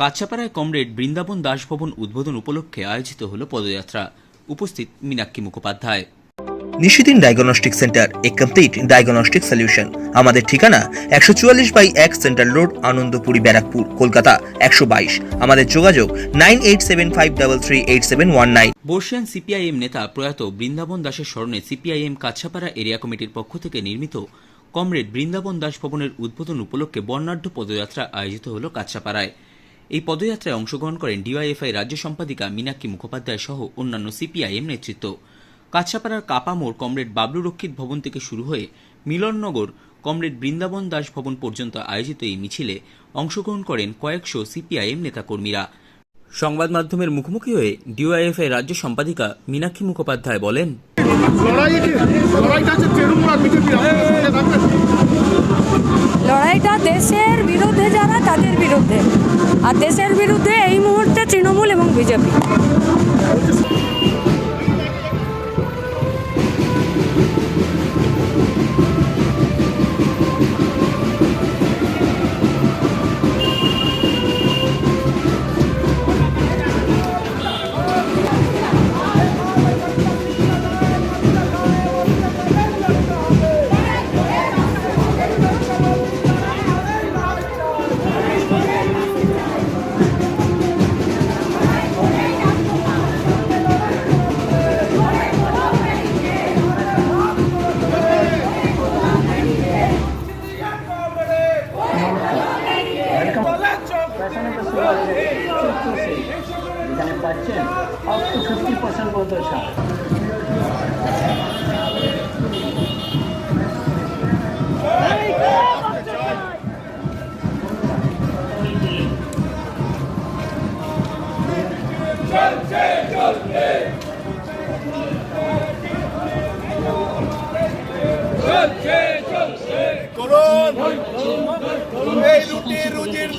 কাছাপাড়ায় comrade Vrindavan দাসভবন উদ্বোধন উপলক্ষে আয়োজিত হল পদযাত্রা। উপস্থিত মীনাক্ষী মুখোপাধ্যায়। নিশিদিন ডায়াগনস্টিক সেন্টার এ কমপ্লিট ডায়াগনস্টিক সলিউশন। আমাদের ঠিকানা একশো চুয়াল্লিশ বাই এক সেন্ট্রাল রোড আনন্দপুরি ব্যারাকপুর কলকাতা একশো বাইশ। আমাদের যোগাযোগ nine eight seven five double three eight seven one nine. বর্ষিয়ান সিপিআইএম নেতা প্রয়াত বৃন্দাবন দাসের স্মরণে সিপিআইএম কাছাপাড়া এরিয়া কমিটির পক্ষ থেকে নির্মিত কমরেড বৃন্দাবন দাস ভবনের উদ্বোধন উপলক্ষে বর্ণাঢ্য পদযাত্রা আয়োজিত হল কাছাপাড়ায়। এই পদযাত্রায় অংশগ্রহণ করেন ডিওয়াইএফআই রাজ্য সম্পাদিকা মীনাক্ষী মুখোপাধ্যায় সহ অন্যান্য সিপিআইএম নেতৃত্ব। কাছাপাড়ার কাপামোড় কমরেড বাবলু রক্ষিত ভবন থেকে শুরু হয়ে মিলননগর কমরেড বৃন্দাবন দাস ভবন পর্যন্ত আয়োজিত এই মিছিলে অংশগ্রহণ করেন কয়েকশো সিপিআইএম নেতাকর্মীরা। সংবাদ মাধ্যমের মুখোমুখি হয়ে ডিওয়াইএফআই রাজ্য সম্পাদিকা মীনাক্ষী মুখোপাধ্যায় বলেন তাদের বিরুদ্ধে। আর দেশের বিরুদ্ধে এই মুহূর্তে তৃণমূল এবং বিজেপি। ফিফটি পার্সেন্ট পর্যন্ত ছাড়